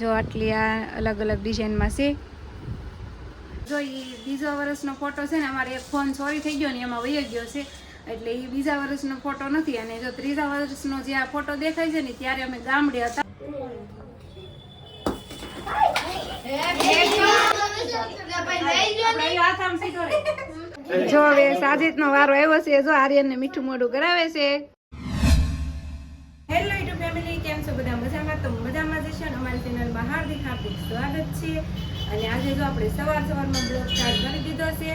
જો આટલી આ અલગ અલગ ડિઝાઇનમાં છે. જો એ બીજા વર્ષનો ફોટો છે ને, અમારે એક ફોન ચોરી થઈ ગયો ને, એમાં વહી ગયો છે. એટલે એ બીજા વર્ષનો ફોટો નથી અને જો ત્રીજા વર્ષનો જે આ ફોટો દેખાય છે ને, ત્યારે અમે ગામડે હતા. જો હવે સાજીદનો વારો આવ્યો છે, જો આર્યન ને મીઠું મોઢું કરાવે છે. હેલો ફેમિલી કેમ છો બધા મજામાં તો મજામાં જશો અને અમારી ચેનલમાં હાર્દિક હાર્દિક સ્વાગત છે. અને આજે જો આપણે સવાર સવારમાં બ્લોગ સ્ટાર્ટ કરી દીધો છે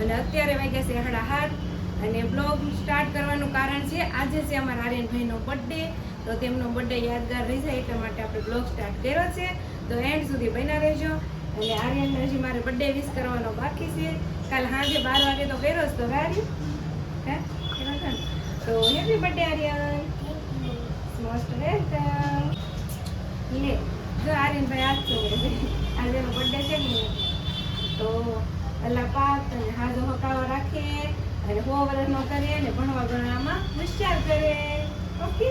અને અત્યારે વાગ્યા છે હાડા આઠ અને બ્લોગ સ્ટાર્ટ કરવાનું કારણ છે આજે છે અમારા આર્યનભાઈનો બર્થડે તો તેમનો બર્થડે યાદગાર રહી જાય એટલા માટે આપણે બ્લોગ સ્ટાર્ટ કર્યો છે. તો એન્ડ સુધી બન્યા રહેજો. અને આર્યન હજી મારે બર્થડે વિશ કરવાનો બાકી છે. કાલ સાંજે બાર વાગે તો કર્યો જ તો આર્યન હે? તો happy birthday Aryan. Most welcome લે. જો આર્યનભાઈ આજ આજે એનો બર્થડે છે ને. તો અલ્લાહ પાક અને હાજો હકાવો રાખે અને સો વર્ષનો કરે ભણવા ગણવામાં હોશિયાર કરે. ઓકે?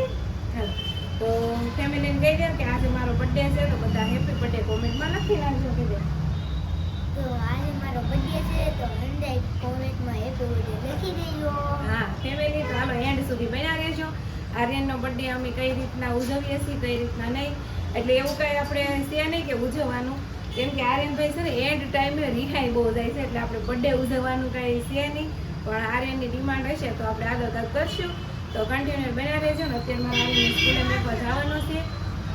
તો ફેમિલીને કહી દે કે આજે મારો બર્થડે છે તો બધા હેપી બર્થડે કોમેન્ટમાં લખી નાખજો કે તો આજે મારો બર્થડે છે તો હંડ્રેડ કોમેન્ટમાં હેપી બર્થડે લખી દેજો. હા ફેમિલી તો હાલો એન્ડ સુધી બન્યા રહેજો. આર્યનનો બર્થડે અમે કઈ રીતના ઉજવીએ છીએ કઈ રીતના નહીં. એટલે એવું કઈ આપણે છે નહીં કે ઉજવવાનું. કેમ કે આર્યનભાઈ છે ને એન્ડ ટાઈમે રિહાઈ બહુ જાય છે, એટલે આપણે બર્થડે ઉજવવાનું કઈ છે નહીં. પણ આર્યનની ડિમાન્ડ હશે તો આપણે આગળ તક કરશું. તો કન્ટિન્યુ બન્યા રહેજો ને અત્યારે મારે આર્યનની સ્કૂલે મેકવા જવાનો છે.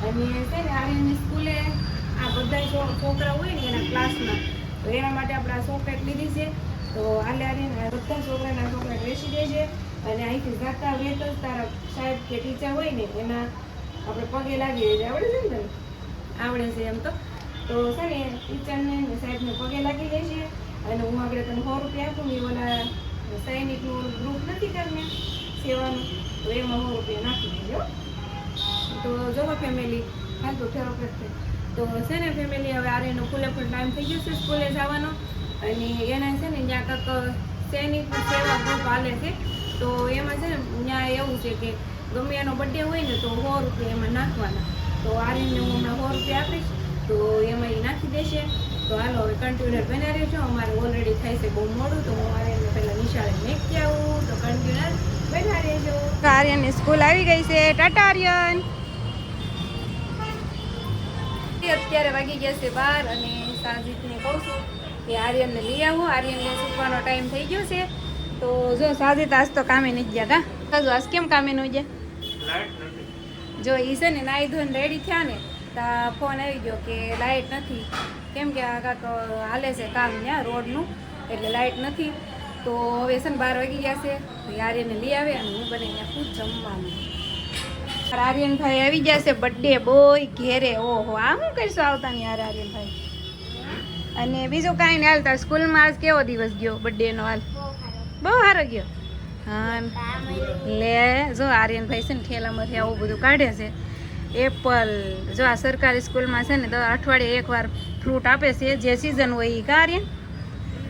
અને છે ને આર્યનની સ્કૂલે આ બધા છોકરા હોય ને એના ક્લાસમાં, તો એના માટે આપણે આ ચોકલેટ લીધી છે. તો આલે આર્યન બધા છોકરાના ચોકલેટ વેચી દેજે અને અહીંથી જાતા વેત તારા સાહેબ કે ટીચર હોય ને એના આપણે પગે લાગી દેજે આવડે છે ને આવડે છે એમ તો. તો છે ને ટીચરને ને સાહેબને પગે લાગી દેજે અને હું આગળ તને સો રૂપિયા આપું ને ઓલા સૈનિકનું ગ્રુપ નથી કરીને સેવાનું. તો એમાં સો રૂપિયા નાખી દેજો તો જો ફેમિલી હાલ તો ઠેરો તો છે ને ફેમિલી હવે આર્યનો ફૂલે ફૂલ ટાઈમ થઈ ગયો છે, સ્કૂલે જવાનો. અને એના છે ને ત્યાં કાંક સૈનિક સેવા ગ્રુપ હાલે છે. તો એમાં છે ને, ત્યાં એવું છે કે ગમે એનો બર્થડે હોય ને તો સો રૂપિયા એમાં નાખવાના. તો આર્યનને હું હમણાં સો રૂપિયા આપીશ. તો એમાં એ નાખી દેશે. તો હાલો હવે કન્ટેનર બનાવી રહ્યો છું. અમારે ઓલરેડી થાય છે બહુ મોડું તો હું આર્યનને પહેલાં નિશાળે મેકી આવું. તો કન્ટિન્યુઅર બનાવી રહેજો. આર્યનની સ્કૂલ આવી ગઈ છે. ટાટા આર્યન! અત્યારે વાગી ગયા છે બાર અને સાજીતને કહું છું કે આર્યનને લઈ આવો. આર્યનને સૂકવાનો ટાઈમ થઈ ગયો છે. તો જો સાજીત આજ તો કામે નથી ગયા હતા સાજુ આજ કેમ કામે ન ગયા? જો ઈ છે ને, નાઈ ધોઈને રેડી થયા ને, તો ફોન આવી ગયો કે લાઇટ નથી. કેમ કે આ કાંક હાલે છે કામ ત્યાં રોડનું, એટલે લાઇટ નથી. તો હવે છે ને બાર વાગી ગયા છે આર્યનને લઈ આવે અને હું બને ત્યાં ખુદ જમવાનું. આર્યનભાઈ આવી ગયા છે બર્થડે બોય ઘેરે. ઓહો આ શું કરશું આવતા ને યાર આર્યનભાઈ? અને બીજું કાંઈ નહીં હાલતા સ્કૂલમાં આજ કેવો દિવસ ગયો બર્થડેનો હાલ? બહુ સારો ગયો. હા લે, જો આર્યનભાઈ છે ને ઠેલામાંથી આવું બધું કાઢે છે. એપલ, જો આ સરકારી સ્કૂલમાં છે ને તો અઠવાડિયે એકવાર ફ્રૂટ આપે છે, જે સિઝન હોય એ કા આર્યન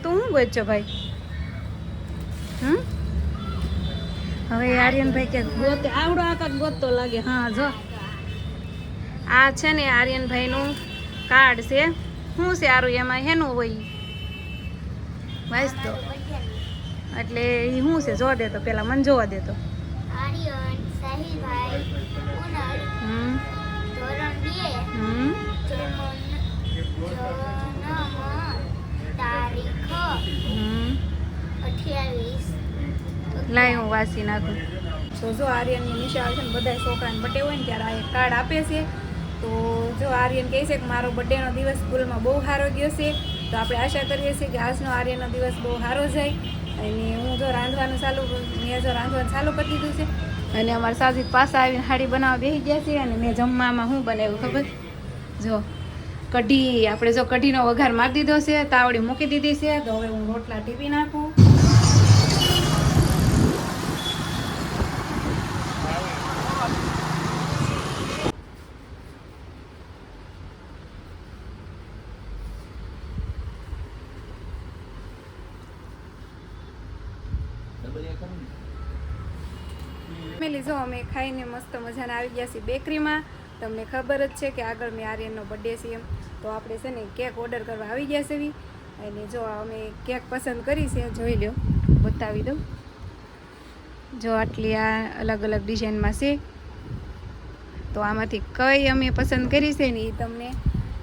તું શું ગોચો ભાઈ? હમ? હવે આર્યનભાઈ કે ગોતે, આવડો આકાશ ગોતતો લાગે. હા, જો. આ છે ને આર્યનભાઈનું કાર્ડ છે. શું આરું એમાં? હેનું હોય. વાંચ તો એટલે એ શું છે? જોવા દેતો પેલા મને જોવા દે તો. આર્યન સાહિલભાઈ કુનલ હમ. ધોરણ બે હમ. જન્મ જન્મ તારીખ હમ. અઠ્યાવીસ લાય હું વાંચી નાખું. તો જો આર્યનની નિશાળ છે ને બધા છોકરાને બર્થડે હોય ને ત્યારે આ એક કાર્ડ આપે છે. તો જો આર્યન કહે છે કે મારો બર્થડેનો દિવસ સ્કૂલમાં બહુ સારો ગયો છે. તો આપણે આશા કરીએ છીએ કે આજનો આર્યનો દિવસ બહુ સારો જાય. અને હું જો રાંધવાનું ચાલુ, મેં જો રાંધવાનું ચાલુ કરી દીધું છે. અને અમારા સાસુ પાસા આવીને હાડી બનાવવા બેસી ગયા છે અને મેં જમવામાં શું બનાવ્યું ખબર? જો, કઢી, આપણે જો કઢીનો વઘાર મારી દીધો છે, તાવડી મૂકી દીધી છે. તો હવે હું રોટલા ટીપી નાખું. ફેમિલી જો અમે ખાઈને મસ્ત મજાના આવી ગયા છીએ બેકરીમાં. તમને ખબર જ છે કે આગળ મેં આર્યનનો બર્થડે છે એમ. તો આપણે છે ને કેક ઓર્ડર કરવા આવી ગયા છે એવી. અને જો અમે કેક પસંદ કરી છે, જોઈ લો બતાવી દઉં. જો આટલી આ અલગ અલગ ડિઝાઇનમાં છે. તો આમાંથી કઈ અમે પસંદ કરી છે ને એ તમને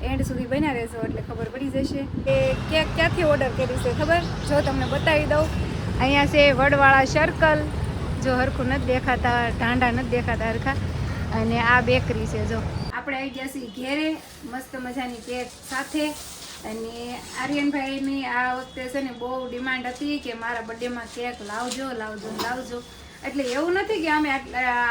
એન્ડ સુધી બન્યા રહેશો એટલે ખબર પડી જશે. કે કેક ક્યાંથી ઓર્ડર કરી છે ખબર? જો તમને બતાવી દઉં. અહીંયા છે વડવાળા સર્કલ જો હરખું નથી દેખાતા ઢાંડા નથી દેખાતા હરખા. અને આ બેકરી છે જો. આપણે આવી ગયા છીએ ઘેરે, મસ્ત મજાની કેક સાથે. અને આર્યનભાઈની આ વખતે છે ને બહુ ડિમાન્ડ હતી કે મારા બર્થડેમાં કેક લાવજો લાવજો લાવજો. એટલે એવું નથી કે અમે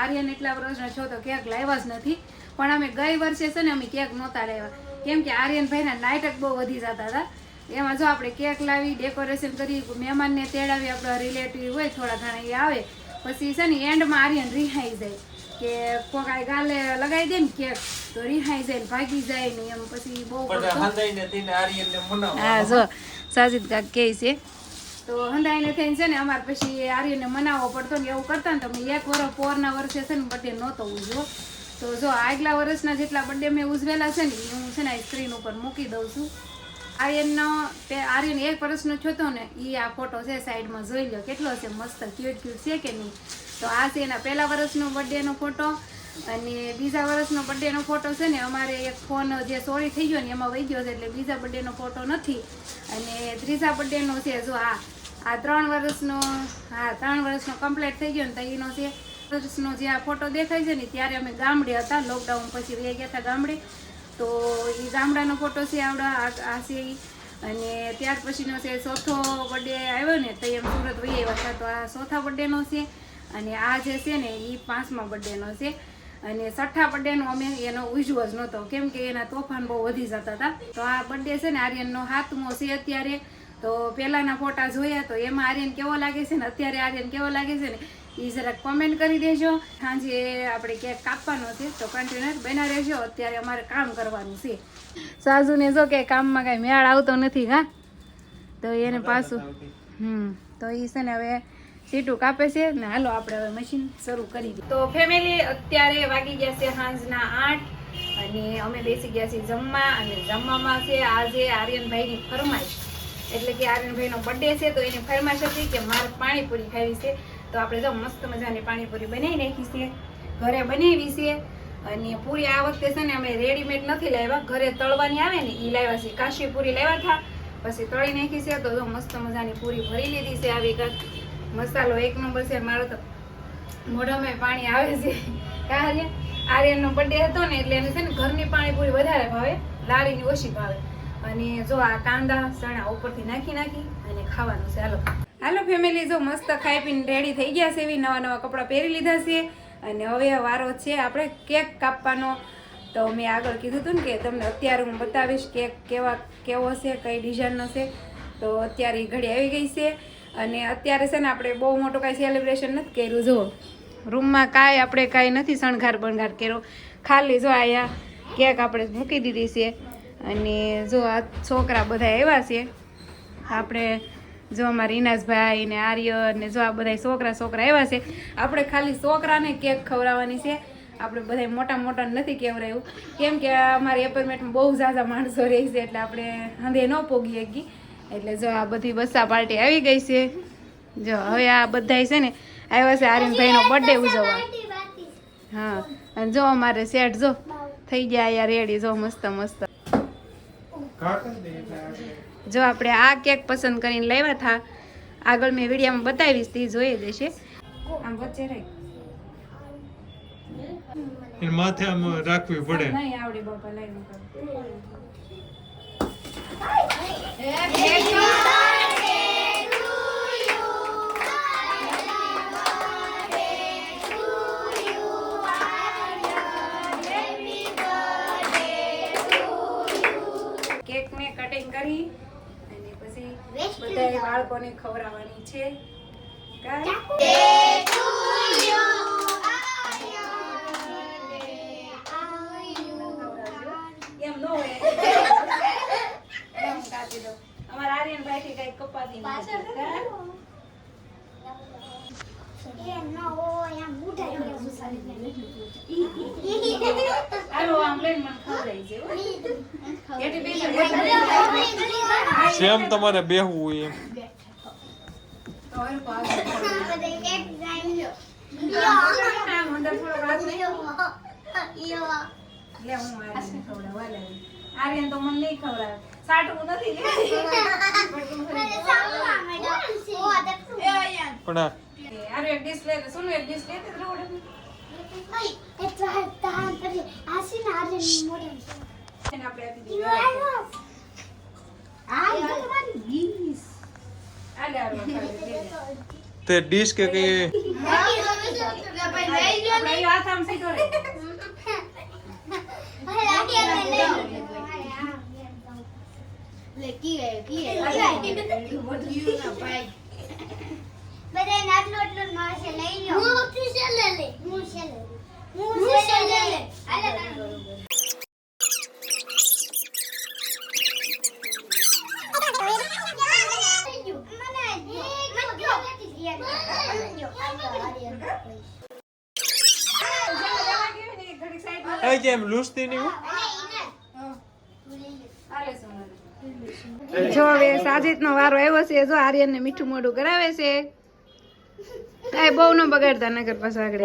આર્યન એટલા વર્ષના છો તો કેક લાવ્યા જ નથી. પણ અમે ગઈ વર્ષે છે ને અમે કેક નહોતા લાવ્યા. કેમ કે આર્યનભાઈના નાટક બહુ વધી જતા હતા. એમાં જો આપણે કેક લાવી ડેકોરેશન કરી મહેમાનને તેડાવી આપણા રિલેટિવ હોય, થોડા ઘણા એ આવે. પછી છે ને એન્ડમાં આર્યન રિહાઈ જાય. કે કોક આ ગાલે લગાવી દે ને કેક તો રિહાઈ જાય ને ભાગી જાય ને એમ પછી બહુ. હા જો સાજિદ કાક કહે છે. તો હંધાઈને થઈને છે ને અમારે પછી આર્યને મનાવવો પડતો ને એવું કરતા ને તમે એક વર્ષ પોરના વર્ષે છે ને બર્થડે નહોતો ઉજવો તો જો આગલા વર્ષના જેટલા બર્થડે મેં ઉજવેલા છે ને હું છે ને સ્ક્રીન ઉપર મૂકી દઉં છું. આર્યનનો તે આર્યન એક વર્ષનો છોતો ને એ આ ફોટો છે સાઈડમાં જોઈ લો કેટલો છે મસ્ત ક્યુટ ક્યુટ છે કે નહીં? તો આ છે એના પહેલા વર્ષનો બર્થડેનો ફોટો અને બીજા વર્ષનો બર્થડેનો ફોટો છે ને, અમારે એક ફોન જે ચોરી થઈ ગયો ને, એમાં વહી ગયો છે એટલે બીજા બર્થડેનો ફોટો નથી. અને ત્રીજા બર્થડેનો છે, જો આ આ ત્રણ વર્ષનો, હા, ત્રણ વર્ષનો કમ્પ્લીટ થઈ ગયો ને, તો એનો છે વર્ષનો જે આ ફોટો દેખાય છે ને, ત્યારે અમે ગામડે હતા લોકડાઉન પછી રહી ગયા હતા ગામડે. તો એ ગામડાનો ફોટો છે આવડા, આ છે અને ત્યાર પછીનો છે ચોથો બર્થડે આવ્યો ને તો એમ સુરત વહી આવ્યા હતા, તો આ ચોથા બર્થડેનો છે. અને આ જે છે ને એ પાંચમા બર્થડેનો છે. અને છઠ્ઠા બર્થડેનો અમે એનો ઉજવો જ નહોતો કેમ કે એના તોફાન બહુ વધી જતા હતા. તો આ બર્થડે છે ને, આર્યનનો હાથમો છે અત્યારે. તો પહેલાના ફોટા જોયા તો એમાં આર્યન કેવો લાગે છે ને, અત્યારે આર્યન કેવો લાગે છે ને એ જરાક કોમેન્ટ કરી દેજો. સાંજે આપણે ક્યાંક કાપવાનો છે તો કન્ટેનર બના રહેજો. અત્યારે અમારે કામ કરવાનું છે. સાસુને જો કે કામમાં કાંઈ મેળ આવતો નથી હા? તો એને પાછું હમ તો એ છે ને હવે સીટું કાપે છે ને હાલો આપણે હવે મશીન શરૂ કરી દઈએ. તો ફેમિલી અત્યારે વાગી ગયા છે સાંજના આઠ અને અમે બેસી ગયા છીએ જમવા અને જમવામાં છે આજે આર્યનભાઈની ફરમાઈશ. એટલે કે આર્યનભાઈનો બર્થડે છે તો એની ફરમાઈશ હતી કે મારે પાણીપુરી ખાવી છે. તો આપણે જો મસ્ત મજાની પાણીપુરી બનાવી નાખી છે. ઘરે બનાવી છે અને પૂરી આ વખતે છે ને અમે રેડીમેડ નથી લાવ્યા. ઘરે તળવાની આવે ને એ લાવ્યા છે. કાશી પૂરી લાવ્યા હતા. પછી તળી નાખી છે તો જો મસ્ત મજાની પૂરી ભરી લીધી છે આવી કાંક મસાલો એક નંબર છે, મારો તો મોઢામાં પાણી આવે છે. કાર્ય આર્યનનો બર્થડે હતો ને, એટલે એને છે ને ઘરની પાણીપુરી વધારે ભાવે લારીની ઓછી ભાવે. અને જો આ કાંદા ચણા ઉપરથી નાખી નાખી અને ખાવાનું છે હાલો ફેમિલી જો મસ્ત ખાઈ પીને રેડી થઈ ગયા છે, એવી નવા નવા કપડાં પહેરી લીધા છે. અને હવે વારો છે, આપણે કેક કાપવાનો. તો મેં આગળ કીધું હતું ને કે તમને અત્યારે હું બતાવીશ કેક કેવા, કેવો છે, કઈ ડિઝાઇનનો છે. તો અત્યારે ઘડી આવી ગઈ છે. અને અત્યારે છે ને આપણે બહુ મોટું કાંઈ સેલિબ્રેશન નથી કર્યું. જો રૂમમાં કાંઈ આપણે કાંઈ નથી શણગાર બણગાર કર્યો. ખાલી જો અહીંયા કેક આપણે મૂકી દીધી છે. અને જો આ છોકરા બધા આવ્યા છે, આપણે જો અમારા ઇનાસભાઈ ને આર્ય ને જો આ બધા છોકરા છોકરા આવ્યા છે, આપણે ખાલી છોકરાને કેક ખવડાવવાની છે. આપણે બધા મોટા મોટા નથી કેવરાયું. કેમ કે અમારી એપાર્ટમેન્ટમાં બહુ ઝાઝા માણસો રહે છે, એટલે આપણે હંધે ન પોગી શકી એટલે જો આ બધી બસ્સા પાર્ટી આવી ગઈ છે. જો હવે આ બધાય છે ને આવ્યા છે આર્યનભાઈનો બર્થડે ઉજવવા. હા, અને જો અમારે સેટ જો થઈ ગયા યાર રેડી જો મસ્ત મસ્ત. જો આપણે આ કેક પસંદ કરીને લાવ્યા હતા આગળ મેં વિડીયામાં બતાવીશ તે જોઈ દેશે આમ વચ્ચે રાખ માથે આમ રાખવી પડે. નહીં આવડી બાપા લાઈ બાળકોને ખવડાવવાની છે. કા? એમ ન હોય. કાપી દો. અમારા આર્યનભાઈ થી કઈ કપાતી જેમ તમારે બેહવું હોય એમ. આર્યન તો મને નહીં ખવડાવે સાટવું નથી પણ તું ખરી જા. પણ આ એ આર્યન એક તો સોનું એક ડીશ લે તો રોડે આપણે આપી દઈએ આલે આર્યન ખાલી દે દે. તે ડીશ કે કઈ આપણે એ હાથ આમ સીધો રહે. બધા આટલું આટલું માસે લઈ લો હું છેલ્લે લે હું છેલ્લે હું છેલ્લે લે આલે લેવા ગઈ ને એ ઘડીક સાઈડમાં આ કેમ લૂસતી નહીં. જો હવે સાજીદનો વારો આવ્યો છે જો આર્યનને મીઠું મોઢું કરાવે છે. કાંઈ બહુ ન બગાડતા નગર પાછા આગળ.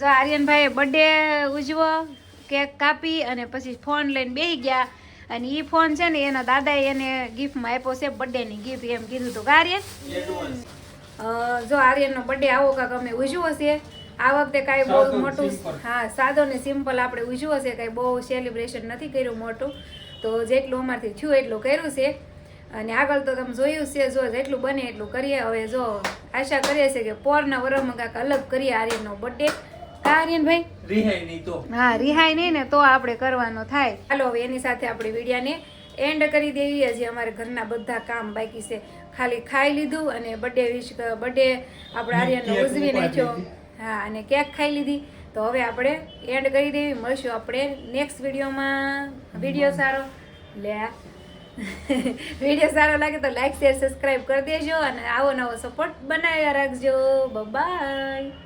જો આર્યનભાઈએ બર્થડે ઉજવો કેક કાપી અને પછી ફોન લઈને બેસી ગયા. અને એ ફોન છે ને એના દાદાએ એને ગિફ્ટમાં આપ્યો છે બર્થડેની ગિફ્ટ એમ કીધું હતું કે આર્યન? અ, જો આર્યનનો બર્થડે આવો કાંક અમે ઉજવો છે આ વખતે કાંઈ બહુ મોટું હા સાદો ને સિમ્પલ આપણે ઉજવો છે કાંઈ બહુ સેલિબ્રેશન નથી કર્યું મોટું. તો જેટલું અમારથી થયું એટલું કર્યું છે. અને આગળ તો તમે જોયું છે જો જેટલું બને એટલું કરીએ. હવે જો આશા કરીએ છીએ કે પોરના વરમાં કાંઈક અલગ કરીએ આર્યનનો બર્થડે કા આર્યનભાઈ? રિહાઈ નહીં તો. હા રિહાઈ નહીં ને તો આપણે કરવાનો થાય. ચાલો હવે એની સાથે આપણે વિડીયાને એન્ડ કરી દેવી. હજી અમારે ઘરના બધા કામ બાકી છે. ખાલી ખાઈ લીધું અને બર્થડે વિશ બર્થડે આપણે આર્યનનો ઉજવી નાખ્યો હા અને કેક ખાઈ લીધી. તો હવે આપણે એન્ડ કરી દેવી મળશું આપણે નેક્સ્ટ વિડીયોમાં. વીડિયો સારો? લે. વીડિયો સારો લાગે તો લાઈક શેર સબસ્ક્રાઈબ કરી દેજો અને આવો નવો સપોર્ટ બનાવ્યા રાખજો. બાય